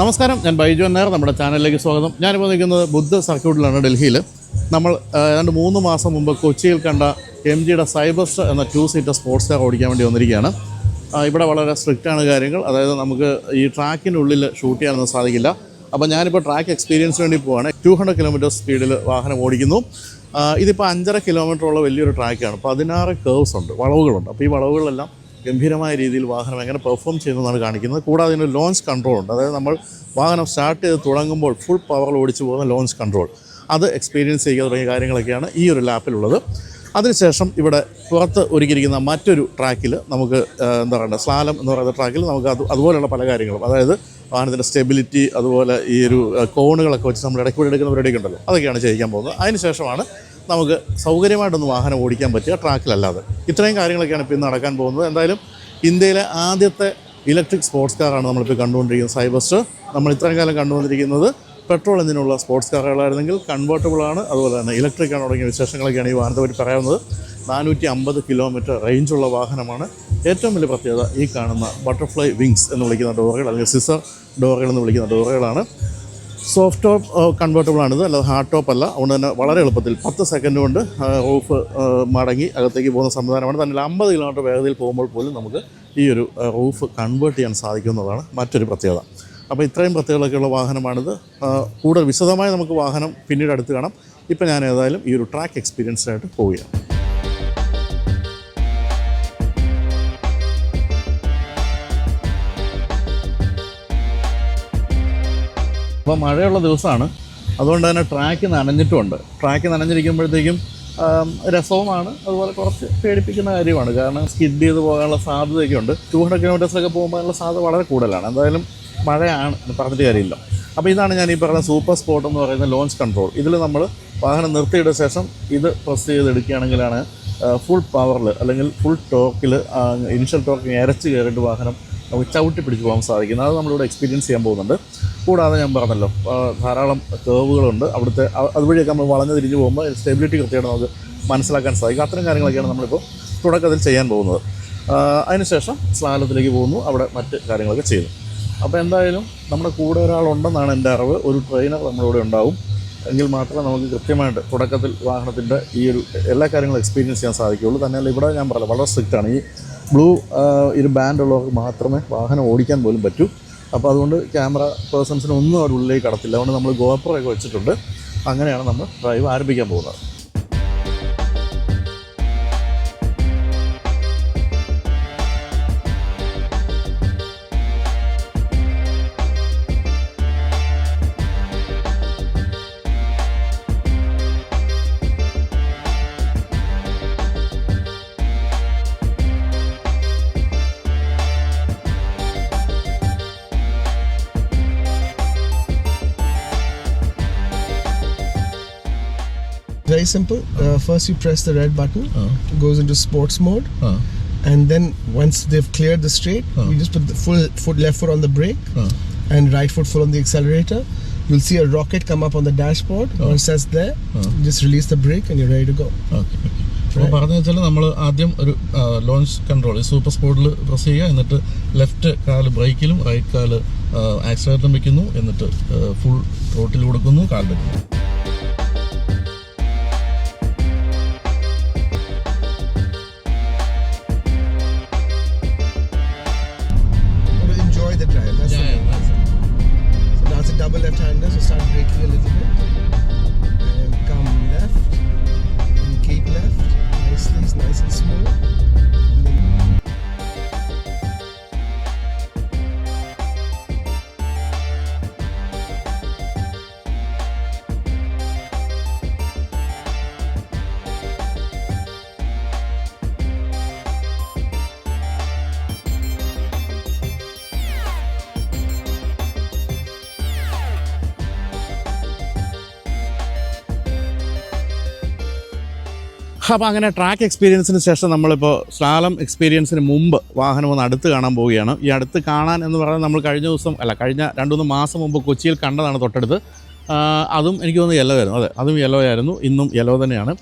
നമസ്കാരം ഞാൻ ബൈജു നായർ നമ്മുടെ ചാനലിലേക്ക് സ്വാഗതം. ഞാനിപ്പോൾ നിൽക്കുന്നത് ബുദ്ധ സർക്യൂട്ടിലാണ് ഡൽഹിയിൽ നമ്മൾ രണ്ട് മൂന്ന് മാസം മുമ്പ് കൊച്ചിയിൽ കണ്ട എം ജിയുടെ സൈബർസ്റ്റർ എന്ന ടു സീറ്റർ സ്പോർട്സ് കാർ ഓടിക്കാൻ വേണ്ടി വന്നിരിക്കുകയാണ്. ഇവിടെ വളരെ സ്ട്രിക്റ്റ് ആണ് കാര്യങ്ങൾ. അതായത് നമുക്ക് ഈ ട്രാക്കിനുള്ളിൽ ഷൂട്ട് ചെയ്യാനൊന്നും സാധിക്കില്ല. അപ്പോൾ ഞാനിപ്പോൾ ട്രാക്ക് എക്സ്പീരിയൻസ് വേണ്ടി പോവാണ്. ടു ഹൺഡ്രഡ് കിലോമീറ്റർ സ്പീഡിൽ വാഹനം ഓടിക്കുന്നു. ഇതിപ്പോൾ അഞ്ചര കിലോമീറ്ററുള്ള വലിയൊരു ട്രാക്കാണ്. പതിനാറ് കേവ്സ് ഉണ്ട് വളവുകളുണ്ട്. അപ്പോൾ ഈ വളവുകളിലെല്ലാം ഗംഭീരമായ രീതിയിൽ വാഹനം എങ്ങനെ പെർഫോം ചെയ്യുന്നതാണ് കാണിക്കുന്നത്. കൂടാതെ ഇതിന് ലോഞ്ച് കൺട്രോൾ ഉണ്ട്. അതായത് നമ്മൾ വാഹനം സ്റ്റാർട്ട് ചെയ്ത് തുടങ്ങുമ്പോൾ ഫുൾ പവർ ഓടിച്ചു പോകുന്ന ലോഞ്ച് കൺട്രോൾ അത് എക്സ്പീരിയൻസ് ചെയ്യുക തുടങ്ങിയ കാര്യങ്ങളൊക്കെയാണ് ഈ ഒരു ലാപ്പിലുള്ളത് അതിനുശേഷം ഇവിടെ പുറത്ത് ഒരുക്കിയിരിക്കുന്ന മറ്റൊരു ട്രാക്കിൽ നമുക്ക് എന്താ പറയുക സ്ലാലം എന്ന് പറയുന്ന ട്രാക്കിൽ നമുക്ക് അത് അതുപോലെയുള്ള പല കാര്യങ്ങളും. അതായത് വാഹനത്തിന്റെ സ്റ്റെബിലിറ്റി അതുപോലെ ഈ ഒരു കോണുകളൊക്കെ വെച്ച് നമ്മൾ ഇടയ്ക്കൂടെ എടുക്കുന്ന പരിപാടിയൊക്കെ ഉണ്ടല്ലോ. അതൊക്കെയാണ് ചെയ്യിക്കാൻ പോകുന്നത്. അതിനുശേഷമാണ് നമുക്ക് സൗകര്യമായിട്ടൊന്ന് വാഹനം ഓടിക്കാൻ പറ്റുക ട്രാക്കിലല്ലാതെ. ഇത്രയും കാര്യങ്ങളൊക്കെയാണ് ഇപ്പോൾ ഇന്ന് നടക്കാൻ പോകുന്നത്. എന്തായാലും ഇന്ത്യയിലെ ആദ്യത്തെ ഇലക്ട്രിക് സ്പോർട്സ് കാറാണ് നമ്മളിപ്പോൾ കണ്ടുകൊണ്ടിരിക്കുന്നത്. സൈബസ്റ്റർ നമ്മൾ ഇത്രയും കാലം കണ്ടുകൊണ്ടിരിക്കുന്നത് പെട്രോൾ എഞ്ചിനുള്ള സ്പോർട്സ് കാറുകളായിരുന്നെങ്കിൽ കൺവേർട്ടബിളാണ് അതുപോലെ തന്നെ ഇലക്ട്രിക് ആണ് തുടങ്ങിയ വിശേഷങ്ങളൊക്കെയാണ് ഈ വാഹനത്തെ പറ്റി പറയാവുന്നത്. നാനൂറ്റി അമ്പത് കിലോമീറ്റർ റേഞ്ചുള്ള വാഹനമാണ്. ഏറ്റവും വലിയ പ്രത്യേകത ഈ കാണുന്ന ബട്ടർഫ്ലൈ വിങ്സ് എന്ന് വിളിക്കുന്ന ഡോറുകൾ അല്ലെങ്കിൽ സിസർ ഡോറുകൾ എന്ന് വിളിക്കുന്ന ഡോറുകളാണ് സോഫ്റ്റ് ടോപ്പ് കൺവേർട്ടബിൾ ആണിത്. അല്ലാതെ ഹാർഡ് ടോപ്പ് അല്ല. അതുകൊണ്ട് തന്നെ വളരെ എളുപ്പത്തിൽ പത്ത് സെക്കൻഡ് കൊണ്ട് റൂഫ് മടങ്ങി അകത്തേക്ക് പോകുന്ന സംവിധാനമാണ്. തന്നെ അമ്പത് കിലോമീറ്റർ വേഗതയിൽ പോകുമ്പോൾ പോലും നമുക്ക് ഈ ഒരു റൂഫ് കൺവേർട്ട് ചെയ്യാൻ സാധിക്കുന്നതാണ് മറ്റൊരു പ്രത്യേകത. അപ്പോൾ ഇത്രയും പ്രത്യേകതകളൊക്കെയുള്ള വാഹനമാണിത്. കൂടുതൽ വിശദമായി നമുക്ക് വാഹനം പിന്നീട് അടുത്ത് കാണാം. ഇപ്പോൾ ഞാൻ ഏതായാലും ഈ ഒരു ട്രാക്ക് എക്സ്പീരിയൻസിനായിട്ട് പോവുകയാണ്. അപ്പോൾ മഴയുള്ള ദിവസമാണ്. അതുകൊണ്ട് തന്നെ ട്രാക്ക് നനഞ്ഞിട്ടുമുണ്ട് ട്രാക്ക് നനഞ്ഞിരിക്കുമ്പോഴത്തേക്കും രസവുമാണ്. അതുപോലെ കുറച്ച് പേടിപ്പിക്കുന്ന കാര്യമാണ്. കാരണം സ്കിഡ് ചെയ്ത് പോകാനുള്ള സാധ്യതയൊക്കെ ഉണ്ട് ടു ഹൺഡ്രഡ് കിലോമീറ്റേഴ്സൊക്കെ പോകുമ്പോഴുള്ള സാധ്യത വളരെ കൂടുതലാണ്. എന്തായാലും മഴയാണ്. പറഞ്ഞിട്ട് കാര്യമില്ല. അപ്പോൾ ഇതാണ് ഞാൻ ഈ പറഞ്ഞ സൂപ്പർ സ്പോട്ട് എന്ന് പറയുന്ന ലോഞ്ച് കൺട്രോൾ ഇതിൽ നമ്മൾ വാഹനം നിർത്തിയിട്ട ശേഷം ഇത് പ്രസ് ചെയ്തെടുക്കുകയാണെങ്കിലാണ് ഫുൾ പവറിൽ അല്ലെങ്കിൽ ഫുൾ ടോക്കിൽ ഇനിഷ്യൽ ടോക്ക് ഇരച്ച് കയറിയിട്ട് വാഹനം നമുക്ക് പിടിച്ച് പോകാൻ സാധിക്കുന്നത് അത് നമ്മളിവിടെ എക്സ്പീരിയൻസ് ചെയ്യാൻ പോകുന്നുണ്ട്. കൂടാതെ ഞാൻ പറഞ്ഞല്ലോ ധാരാളം കേവുകളുണ്ട് അവിടുത്തെ അതുവഴിയൊക്കെ നമ്മൾ വളഞ്ഞ് തിരിഞ്ഞ് പോകുമ്പോൾ സ്റ്റെബിലിറ്റി കൃത്യമായിട്ട് നമുക്ക് മനസ്സിലാക്കാൻ സാധിക്കും. അത്തരം കാര്യങ്ങളൊക്കെയാണ് നമ്മളിപ്പോൾ തുടക്കത്തിൽ ചെയ്യാൻ പോകുന്നത്. അതിനുശേഷം സ്ലാലത്തിലേക്ക് പോകുന്നു. അവിടെ മറ്റ് കാര്യങ്ങളൊക്കെ ചെയ്യുന്നു. അപ്പോൾ എന്തായാലും നമ്മുടെ കൂടെ ഒരാളുണ്ടെന്നാണ് എന്റെ അറിവ്. ഒരു ട്രെയിനർ നമ്മളിവിടെ ഉണ്ടാവും. എങ്കിൽ മാത്രമേ നമുക്ക് കൃത്യമായിട്ട് തുടക്കത്തിൽ വാഹനത്തിന്റെ ഈ ഒരു എല്ലാ കാര്യങ്ങളും എക്സ്പീരിയൻസ് ചെയ്യാൻ സാധിക്കുകയുള്ളൂ. തന്നെയല്ല ഇവിടെ ഞാൻ പറയാം വളരെ സ്ട്രിക്റ്റാണ് ഈ ബ്ലൂ ഒരു ബാൻഡ് ഉള്ളവർക്ക് മാത്രമേ വാഹനം ഓടിക്കാൻ പോലും പറ്റൂ. അപ്പോൾ അതുകൊണ്ട് ക്യാമറ പേഴ്സൺസിന് ഒന്നും അവിടെ ഉള്ളിലേക്ക് കടത്തില്ല. അതുകൊണ്ട് നമ്മൾ ഗോപ്രയൊക്കെ വെച്ചിട്ടുണ്ട്. അങ്ങനെയാണ് നമ്മൾ ഡ്രൈവ് ആരംഭിക്കാൻ പോകുന്നത്. Simple. Uh, first, you press the red button, uh. it goes into sports mode, ആ and then once they've cleared the straight, you just put the full foot, left foot on the brake, and right foot full on the accelerator. You'll see a rocket come up on the dashboard. Oh. Once that's there, just release the brake, and you're ready to go. Okay. അപ്പോൾ പറഞ്ഞു വെച്ചാൽ നമ്മൾ ആദ്യം ഒരു launch control super സ്പോർട്ടിൽ press ചെയ്യുക എന്നിട്ട് left കാൽ ബ്രേക്കിലും റൈറ്റ് കാൽ ആക്സിലേറ്ററും വെക്കുന്നു എന്നിട്ട് ഫുൾ റോട്ടിൽ കൊടുക്കുന്നു കാൽ വെക്കുന്നു അപ്പോൾ അങ്ങനെ ട്രാക്ക് എക്സ്പീരിയൻസിന് ശേഷം നമ്മളിപ്പോൾ സ്ലാലം എക്സ്പീരിയൻസിന് മുമ്പ് വാഹനം ഒന്ന് അടുത്ത് കാണാൻ പോവുകയാണ്. ഈ അടുത്ത് കാണാൻ എന്ന് പറഞ്ഞാൽ നമ്മൾ കഴിഞ്ഞ ദിവസം അല്ല കഴിഞ്ഞ രണ്ട് മൂന്ന് മാസം മുമ്പ് കൊച്ചിയിൽ കണ്ടതാണ് തൊട്ടടുത്ത്. അതും എനിക്ക് തോന്നുന്നു യെല്ലോ ആയിരുന്നു. അതെ അതും യെല്ലോ ആയിരുന്നു. ഇന്നും യെല്ലോ തന്നെയാണ്.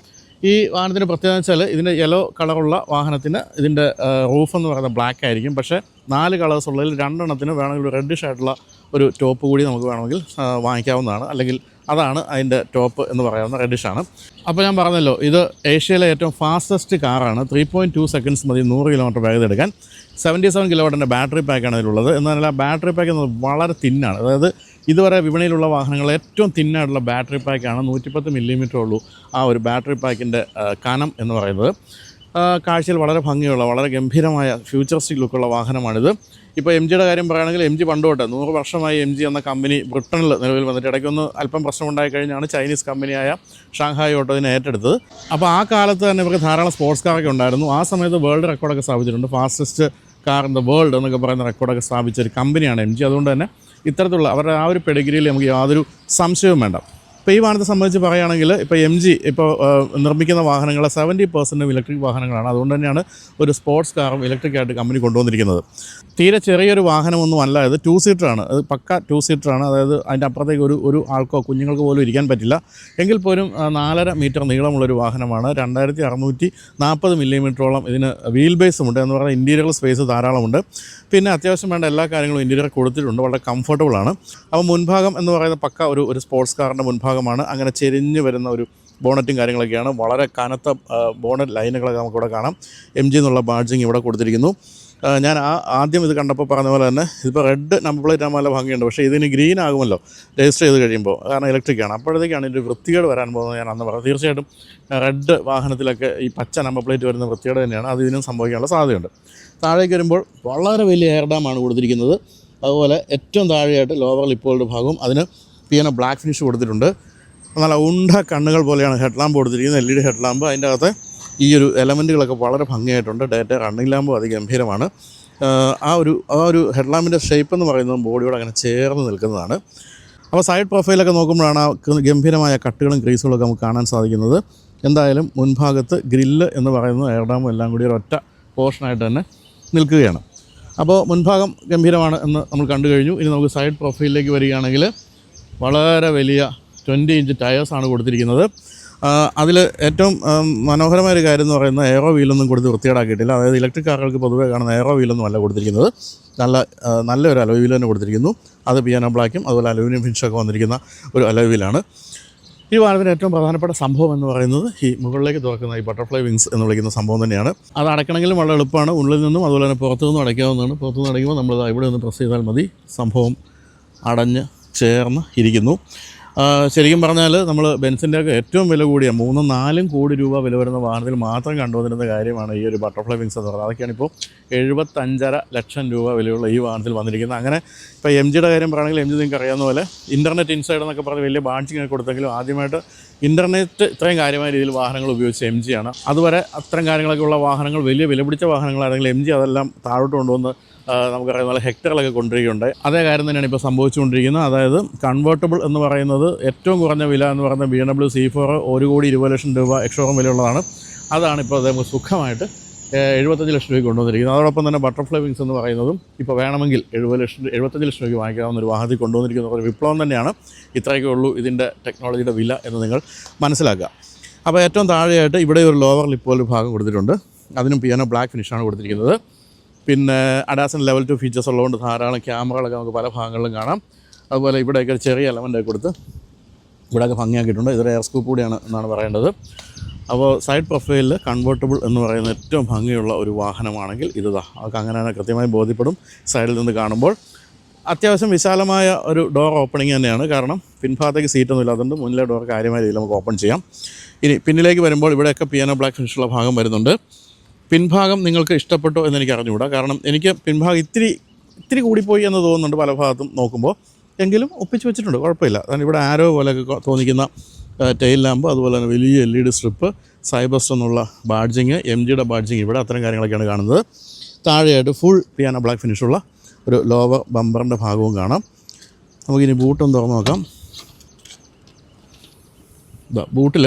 ഈ വാഹനത്തിന്റെ പ്രത്യേകത വെച്ചാൽ ഇതിന്റെ യെല്ലോ കളറുള്ള വാഹനത്തിന് ഇതിന്റെ റൂഫ് എന്ന് പറയുന്നത് ബ്ലാക്ക് ആയിരിക്കും. പക്ഷേ നാല് കളേഴ്സ് ഉള്ളതിൽ രണ്ടെണ്ണത്തിന് വേണമെങ്കിൽ റെഡിഷ് ആയിട്ടുള്ള ഒരു ടോപ്പ് കൂടി നമുക്ക് വേണമെങ്കിൽ വാങ്ങിക്കാവുന്നതാണ്. അല്ലെങ്കിൽ അതാണ് അതിന്റെ ടോപ്പ് എന്ന് പറയാവുന്ന റെഡിഷാണ് അപ്പോൾ ഞാൻ പറഞ്ഞല്ലോ ഇത് ഏഷ്യയിലെ ഏറ്റവും ഫാസ്റ്റസ്റ്റ് കാറാണ് ത്രീ പോയിന്റ് ടു സെക്കൻഡ്സ് മതി നൂറ് കിലോമീറ്റർ വേഗത എടുക്കാൻ. സെവന്റി സെവൻ കിലോവാട്ടിന്റെ ബാറ്ററി പാക്കാണ് ഇതിലുള്ളത് എന്നാൽ ആ ബാറ്ററി പാക്ക് എന്നത് വളരെ തിന്നാണ്. അതായത് ഇതുവരെ വിപണിയിലുള്ള വാഹനങ്ങൾ ഏറ്റവും തിന്നായിട്ടുള്ള ബാറ്ററി പാക്കാണ് നൂറ്റിപ്പത്ത് മില്ലിമീറ്റർ ഉള്ളൂ ആ ഒരു ബാറ്ററി പാക്കിന്റെ കനം എന്ന് പറയുന്നത്. കാഴ്ചയിൽ വളരെ ഭംഗിയുള്ള വളരെ ഗംഭീരമായ ഫ്യൂച്ചറിസ്റ്റിക് ലുക്കുള്ള വാഹനമാണിത്. ഇപ്പോൾ എം ജിയുടെ കാര്യം പറയുകയാണെങ്കിൽ എം ജി പണ്ടോട്ടെ നൂറ് വർഷമായി എം ജി എന്ന കമ്പനി ബ്രിട്ടനിൽ നിലവിൽ വന്നിട്ട് ഇടയ്ക്കൊന്ന് അല്പം പ്രശ്നമുണ്ടായി കഴിഞ്ഞാണ് ചൈനീസ് കമ്പനിയായ ഷാങ്ഹായ് ഓട്ടോ ഇതിനെ ഏറ്റെടുത്തത്. അപ്പോൾ ആ കാലത്ത് തന്നെ ഇവർക്ക് ധാരാളം സ്പോർട്സ് കാറൊക്കെ ഉണ്ടായിരുന്നു. ആ സമയത്ത് വേൾഡ് റെക്കോർഡൊക്കെ സ്ഥാപിച്ചിട്ടുണ്ട്. Fastest car in the world എന്നൊക്കെ പറയുന്ന റെക്കോർഡൊക്കെ സ്ഥാപിച്ച ഒരു കമ്പനിയാണ് എം ജി അതുകൊണ്ട് തന്നെ ഇത്തരത്തിലുള്ള അവരുടെ ആ ഒരു പെഡിഗ്രിയിൽ നമുക്ക് യാതൊരു സംശയവും വേണ്ട. ഇപ്പോൾ ഈ വാഹനത്തെ സംബന്ധിച്ച് പറയുകയാണെങ്കിൽ ഇപ്പോൾ എം ജി ഇപ്പോൾ നിർമ്മിക്കുന്ന വാഹനങ്ങൾ സെവന്റി പെർസെന്റും ഇലക്ട്രിക് വാഹനങ്ങളാണ്. അതുകൊണ്ട് തന്നെയാണ് ഒരു സ്പോർട്സ് കാറും ഇലക്ട്രിക് ആയിട്ട് കമ്പനി കൊണ്ടുവന്നിരിക്കുന്നത്. തീരെ ചെറിയൊരു വാഹനമൊന്നും അല്ല. ഇത് ടു സീറ്ററാണ് അത് പക്ക ടു സീറ്ററാണ് അതായത് അതിന്റെ അപ്പുറത്തേക്ക് ഒരു ഒരു ആൾക്കോ കുഞ്ഞുങ്ങൾക്ക് പോലും ഇരിക്കാൻ പറ്റില്ല. എങ്കിൽ പോലും നാലര മീറ്റർ നീളമുള്ളൊരു വാഹനമാണ്. രണ്ടായിരത്തി അറുന്നൂറ്റി നാൽപ്പത് മില്ലിമീറ്ററോളം ഇതിന് വീൽ ബേസും ഉണ്ട് എന്ന് പറഞ്ഞാൽ ഇന്റീരിയർ സ്പേസ് ധാരാളമുണ്ട്. പിന്നെ അത്യാവശ്യം വേണ്ട എല്ലാ കാര്യങ്ങളും ഇന്റീരിയർ കൊടുത്തിട്ടുണ്ട്. വളരെ കംഫർട്ടബിൾ ആണ്. അപ്പോൾ മുൻഭാഗം എന്ന് പറയുന്ന പക്ക ഒരു ഒരു സ്പോർട്സ് കാറിന്റെ മുൻഭാഗമാണ് അങ്ങനെ ചെരിഞ്ഞ് വരുന്ന ഒരു ബോണറ്റും കാര്യങ്ങളൊക്കെയാണ്. വളരെ കനത്ത ബോണറ്റ് ലൈനുകളൊക്കെ നമുക്കിവിടെ കാണാം. എം ജി എന്നുള്ള ബാഡ്ജിങ് ഇവിടെ കൊടുത്തിരിക്കുന്നു. ഞാൻ ആ ആദ്യം ഇത് കണ്ടപ്പോൾ പറഞ്ഞ പോലെ തന്നെ ഇതിപ്പോൾ റെഡ് നമ്പർ പ്ലേറ്റ് ആകുമ്പോൾ ഭംഗിയുണ്ട്. പക്ഷേ ഇതിന് ഗ്രീൻ ആകുമല്ലോ രജിസ്റ്റർ ചെയ്ത് കഴിയുമ്പോൾ. കാരണം ഇലക്ട്രിക് ആണ്. അപ്പോഴത്തേക്കാണ് ഇതിന്റെ വൃത്തികേട് വരാൻ പോകുന്നത് ഞാൻ അന്ന് പറഞ്ഞത്. തീർച്ചയായിട്ടും റെഡ് വാഹനത്തിലൊക്കെ ഈ പച്ച നമ്പർ പ്ലേറ്റ് വരുന്ന വൃത്തികേട് തന്നെയാണ്. അത് ഇതിനും സംഭവിക്കാനുള്ള സാധ്യതയുണ്ട്. താഴേക്ക് വരുമ്പോൾ വളരെ വലിയ എയർ ഡാമാണ് കൊടുത്തിരിക്കുന്നത്. അതുപോലെ ഏറ്റവും താഴെയായിട്ട് ലോവർ ലിപ്പുകളുടെ ഭാഗവും അതിന് പിന്നെ ബ്ലാക്ക് ഫിനിഷ് കൊടുത്തിട്ടുണ്ട്. നല്ല ഉണ്ട കണ്ണുകൾ പോലെയാണ് ഹെഡ് ലാമ്പ് കൊടുത്തിരിക്കുന്നത് L E D head lamp അതിന്റെ അകത്ത് ഈ ഒരു എലമെന്റുകളൊക്കെ വളരെ ഭംഗിയായിട്ടുണ്ട്. ഡേറ്റ റണ്ണിങ് ലാമ്പും അതിഗംഭീരമാണ് ഗംഭീരമാണ്. ആ ഒരു ആ ഒരു ഹെഡ് ലാമ്പിന്റെ ഷേപ്പ് എന്ന് പറയുന്നത് ബോഡിയോട് അങ്ങനെ ചേർന്ന് നിൽക്കുന്നതാണ്. അപ്പോൾ സൈഡ് പ്രൊഫൈലൊക്കെ നോക്കുമ്പോഴാണ് ആ ഗംഭീരമായ കട്ടുകളും ക്രീസുകളും ഒക്കെ നമുക്ക് കാണാൻ സാധിക്കുന്നത്. എന്തായാലും മുൻഭാഗത്ത് ഗ്രില്ല് എന്ന് പറയുന്നത് എയർഡാമും എല്ലാം കൂടി ഒരൊറ്റ പോർഷനായിട്ട് തന്നെ നിൽക്കുകയാണ്. അപ്പോൾ മുൻഭാഗം ഗംഭീരമാണ് എന്ന് നമ്മൾ കണ്ടു കഴിഞ്ഞു. ഇനി നമുക്ക് സൈഡ് പ്രൊഫൈലിലേക്ക് വരികയാണെങ്കിൽ വളരെ വലിയ ട്വന്റി ഇഞ്ച് ടയേഴ്സാണ് കൊടുത്തിരിക്കുന്നത്. അതിൽ ഏറ്റവും മനോഹരമായ ഒരു കാര്യം എന്ന് പറയുന്നത് എയറോ വീലൊന്നും കൊടുത്ത് വൃത്തികേടാക്കിയിട്ടില്ല. അതായത് ഇലക്ട്രിക് കാറുകൾക്ക് പൊതുവേ കാണുന്ന എയറോ വീലൊന്നും അല്ല കൊടുത്തിരിക്കുന്നത്. നല്ല നല്ല നല്ലൊരു അലോയ് വീൽ തന്നെ കൊടുത്തിരിക്കുന്നു. അത് പിയാനോ ബ്ലാക്കും അതുപോലെ അലൂമിനിയം ഫിനിഷൊക്കെ വന്നിരിക്കുന്ന ഒരു അലോയ് വീലാണ് ഈ വാഹനത്തിന്റെ ഏറ്റവും പ്രധാനപ്പെട്ട സംഭവം എന്ന് പറയുന്നത് ഈ മുകളിലേക്ക് തുറക്കുന്ന ഈ ബട്ടർഫ്ലൈ വിങ്സ് എന്ന് വിളിക്കുന്ന സംഭവം തന്നെയാണ്. അത് അടയ്ക്കണമെങ്കിലും വളരെ എളുപ്പമാണ്. ഉള്ളിൽ നിന്നും അതുപോലെ തന്നെ പുറത്തു നിന്നും അടയ്ക്കാവുന്നതാണ്. പുറത്തു നിന്ന് അടയ്ക്കുമ്പോൾ നമ്മൾ ഇവിടെ നിന്ന് പ്രസ് ചെയ്താൽ മതി. സംഭവം അടഞ്ഞ് ചേർന്ന് ഇരിക്കുന്നു. ശരിക്കും പറഞ്ഞാൽ നമ്മൾ ബെൻസിന്റെ ഒക്കെ ഏറ്റവും വില കൂടിയ മൂന്നും നാലും കോടി രൂപ വില വരുന്ന വാഹനത്തിൽ മാത്രം കണ്ടുവന്നിരുന്ന കാര്യമാണ് ഈ ഒരു ബട്ടർഫ്ലൈ വിങ്സ് എന്ന് പറയുന്നത്. അതൊക്കെയാണ് ഇപ്പോൾ എഴുപത്തഞ്ചര ലക്ഷം രൂപ വിലയുള്ള ഈ വാഹനത്തിൽ വന്നിരിക്കുന്നത്. അങ്ങനെ ഇപ്പോൾ എം ജിയുടെ കാര്യം പറയുകയാണെങ്കിൽ എം ജി നിങ്ങൾക്ക് അറിയാവുന്ന പോലെ ഇന്റർനെറ്റ് ഇൻസൈഡ് എന്നൊക്കെ പറഞ്ഞ് വലിയ ബാഞ്ചിങ് ഒക്കെ കൊടുത്തെങ്കിലും ആദ്യമായിട്ട് ഇന്റർനെറ്റ് ഇത്രയും കാര്യമായ രീതിയിൽ വാഹനങ്ങൾ ഉപയോഗിച്ച എം ജിയാണ് അതുവരെ അത്തരം കാര്യങ്ങളൊക്കെ ഉള്ള വാഹനങ്ങൾ വലിയ വില പിടിച്ച വാഹനങ്ങളാണെങ്കിൽ എം ജി അതെല്ലാം താഴോട്ട് കൊണ്ടുവന്ന് നമുക്കറിയാം നല്ല ഹെക്ടറിലൊക്കെ കൊണ്ടിരിക്കുന്നുണ്ട്. അതേ കാര്യം തന്നെയാണ് ഇപ്പോൾ സംഭവിച്ചുകൊണ്ടിരിക്കുന്നത്. അതായത് കൺവേർട്ടബിൾ എന്ന് പറയുന്നത് ഏറ്റവും കുറഞ്ഞ വില എന്ന് പറയുന്നത് ബി ഡബ്ല്യു സി ഫോർ ഒരു കോടി ഇരുപത് ലക്ഷം രൂപ എക്ഷോറം വിലയുള്ളതാണ്. അതാണ് ഇപ്പോൾ അദ്ദേഹം സുഖമായിട്ട് എഴുപത്തഞ്ച് ലക്ഷം രൂപയ്ക്ക് കൊണ്ടുവന്നിരിക്കുന്നത്. അതോടൊപ്പം തന്നെ ബട്ടർഫ്ലൈ വിങ്സ് എന്ന് പറയുന്നതും ഇപ്പോൾ വേണമെങ്കിൽ എഴുപത് ലക്ഷം എഴുപത്തഞ്ച് ലക്ഷം രൂപയ്ക്ക് വാങ്ങിക്കാവുന്ന ഒരു വാഹനത്തിൽ കൊണ്ടുവന്നിരിക്കുന്ന ഒരു വിപ്ലവം തന്നെയാണ്. ഇത്രയൊക്കെ ഉള്ളൂ ഇതിന്റെ ടെക്നോളജിയുടെ വില എന്ന് നിങ്ങൾ മനസ്സിലാക്കുക. അപ്പോൾ ഏറ്റവും താഴെയായിട്ട് ഇവിടെ ഒരു ലോവർ ലിപ്പ് ഒരു ഭാഗം കൊടുത്തിട്ടുണ്ട്. അതിനും പിയാനോ ബ്ലാക്ക് ഫിനിഷാണ് കൊടുത്തിരിക്കുന്നത്. പിന്നെ അഡാസൻ ലെവൽ ടു ഫീച്ചേഴ്സ് ഉള്ളതുകൊണ്ട് ധാരാളം ക്യാമറകളൊക്കെ നമുക്ക് പല ഭാഗങ്ങളിലും കാണാം. അതുപോലെ ഇവിടെയൊക്കെ ചെറിയ എലമെന്റ് കൊടുത്ത് ഇവിടെയൊക്കെ ഭംഗിയാക്കിയിട്ടുണ്ട്. ഇതൊരു എയർ സ്കൂപ്പ് കൂടിയാണ് എന്നാണ് പറയേണ്ടത്. അപ്പോൾ സൈഡ് പ്രൊഫൈലിൽ കൺവേർട്ടബിൾ എന്ന് പറയുന്ന ഏറ്റവും ഭംഗിയുള്ള ഒരു വാഹനമാണെങ്കിൽ ഇതാ അതൊക്കെ അങ്ങനെ തന്നെ കൃത്യമായി ബോധ്യപ്പെടും സൈഡിൽ നിന്ന് കാണുമ്പോൾ. അത്യാവശ്യം വിശാലമായ ഒരു ഡോർ ഓപ്പണിംഗ് തന്നെയാണ്. കാരണം പിൻഭാഗത്തേക്ക് സീറ്റൊന്നും ഇല്ലാത്തതുകൊണ്ട് മുന്നിലെ ഡോർ കാര്യമായ രീതിയിൽ നമുക്ക് ഓപ്പൺ ചെയ്യാം. ഇനി പിന്നിലേക്ക് വരുമ്പോൾ ഇവിടെയൊക്കെ പിയാനോ ബ്ലാക്ക് ഫിനിഷുള്ള ഭാഗം വരുന്നുണ്ട്. പിൻഭാഗം നിങ്ങൾക്ക് ഇഷ്ടപ്പെട്ടോ എന്ന് എനിക്ക് അറിഞ്ഞുകൂടാ. കാരണം എനിക്ക് പിൻഭാഗം ഇത്തിരി ഇത്തിരി കൂടിപ്പോയി എന്ന് തോന്നുന്നുണ്ട് പല ഭാഗത്തും നോക്കുമ്പോൾ. എങ്കിലും ഒപ്പിച്ച് വെച്ചിട്ടുണ്ട് കുഴപ്പമില്ല. കാരണം ഇവിടെ ആരോ പോലെയൊക്കെ തോന്നിക്കുന്ന ടെയിൽ ലാമ്പ് അതുപോലെ തന്നെ വലിയ L E D strip Cyberster എന്നുള്ള ബാഡ്ജിങ് എം ജിയുടെ ബാഡ്ജിങ് ഇവിടെ അത്തരം കാര്യങ്ങളൊക്കെയാണ് കാണുന്നത്. താഴെയായിട്ട് ഫുൾ പിയാനോ ബ്ലാക്ക് ഫിനിഷുള്ള ഒരു ലോവർ ബമ്പറിന്റെ ഭാഗവും കാണാം. നമുക്കിനി ബൂട്ടും തുറന്നു നോക്കാം. ബൂട്ടിൽ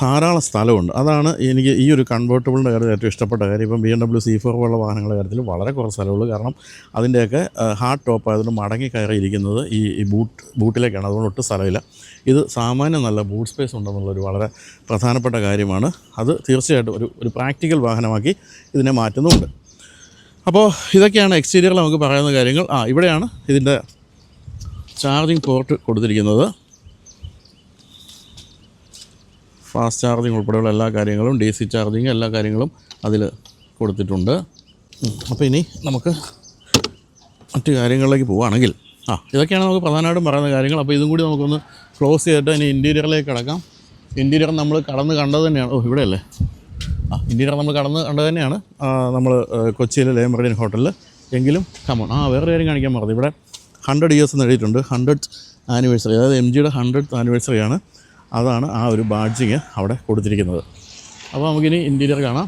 ധാരാളം സ്ഥലമുണ്ട്. അതാണ് എനിക്ക് ഈ ഒരു കൺവേർട്ടബിളിന്റെ കാര്യത്തിൽ ഏറ്റവും ഇഷ്ടപ്പെട്ട കാര്യം. ഇപ്പം B M W C four പോലുള്ള വാഹനങ്ങളുടെ കാര്യത്തിൽ വളരെ കുറച്ച് സ്ഥലമുള്ളൂ. കാരണം അതിന്റെയൊക്കെ ഹാർഡ് ടോപ്പ് ആയതുകൊണ്ട് മടങ്ങി കയറിയിരിക്കുന്നത് ഈ ഈ ബൂട്ട് ബൂട്ടിലേക്കാണ്. അതുകൊണ്ട് ഒട്ടും സ്ഥലമില്ല. ഇത് സാമാന്യം നല്ല ബൂട്ട് സ്പേസ് ഉണ്ടെന്നുള്ളൊരു വളരെ പ്രധാനപ്പെട്ട കാര്യമാണ്. അത് തീർച്ചയായിട്ടും ഒരു ഒരു പ്രാക്ടിക്കൽ വാഹനമാക്കി ഇതിനെ മാറ്റുന്നുമുണ്ട് അപ്പോൾ ഇതൊക്കെയാണ് എക്സ്റ്റീരിയറിൽ നമുക്ക് പറയുന്ന കാര്യങ്ങൾ. ആ ഇവിടെയാണ് ഇതിന്റെ ചാർജിങ് പോർട്ട് കൊടുത്തിരിക്കുന്നത്. ഫാസ്റ്റ് ചാർജിങ് ഉൾപ്പെടെയുള്ള എല്ലാ കാര്യങ്ങളും ഡി സി ചാർജിങ് എല്ലാ കാര്യങ്ങളും അതിൽ കൊടുത്തിട്ടുണ്ട്. അപ്പോൾ ഇനി നമുക്ക് മറ്റു കാര്യങ്ങളിലേക്ക് പോവുകയാണെങ്കിൽ ആ ഇതൊക്കെയാണ് നമുക്ക് പ്രധാനമായിട്ടും പറയുന്ന കാര്യങ്ങൾ. അപ്പോൾ ഇതും കൂടി നമുക്കൊന്ന് ക്ലോസ് ചെയ്തിട്ട് ഇനി ഇന്റീരിയറിലേക്ക് കിടക്കാം. ഇന്റീരിയർ നമ്മൾ കടന്ന് കണ്ടത് തന്നെയാണ്. ഓ ഇവിടെയല്ലേ? ആ ഇന്റീരിയർ നമ്മൾ കടന്ന് കണ്ടത് തന്നെയാണ്. നമ്മൾ കൊച്ചിയിലെ ലേമറിയൻ ഹോട്ടലിൽ എങ്കിലും കമോൺ ആ വേറെ കാര്യം കാണിക്കാൻ മറന്നു. ഇവിടെ ഹൺഡ്രഡ് ഇയേഴ്സ് എന്ന് എഴുതിയിട്ടുണ്ട്. ഹൺഡ്രഡ് ആനിവേഴ്സറി അതായത് എം ജിയുടെ ഹൺഡ്രഡ് ആനിവേഴ്സറിയാണ് അതാണ് ആ ഒരു ബാഡ്ജിങ് അവിടെ കൊടുത്തിരിക്കുന്നത്. അപ്പോൾ നമുക്കിനി ഇന്റീരിയർ കാണാം.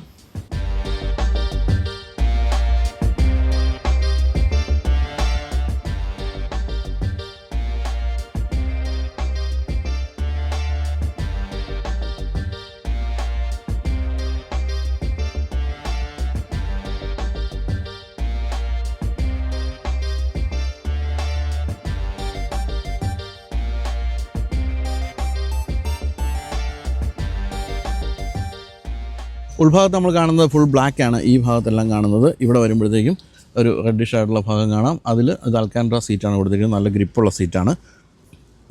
ഉൾഭാഗത്ത് നമ്മൾ കാണുന്നത് ഫുൾ ബ്ലാക്ക് ആണ്. ഈ ഭാഗത്തെല്ലാം കാണുന്നത്. ഇവിടെ വരുമ്പോഴത്തേക്കും ഒരു റെഡിഷ് ആയിട്ടുള്ള ഭാഗം കാണാം. അതിൽ അത് അൽക്കാൻഡ്ര സീറ്റാണ് കൊടുത്തിരിക്കുന്നത്. നല്ല ഗ്രിപ്പുള്ള സീറ്റാണ്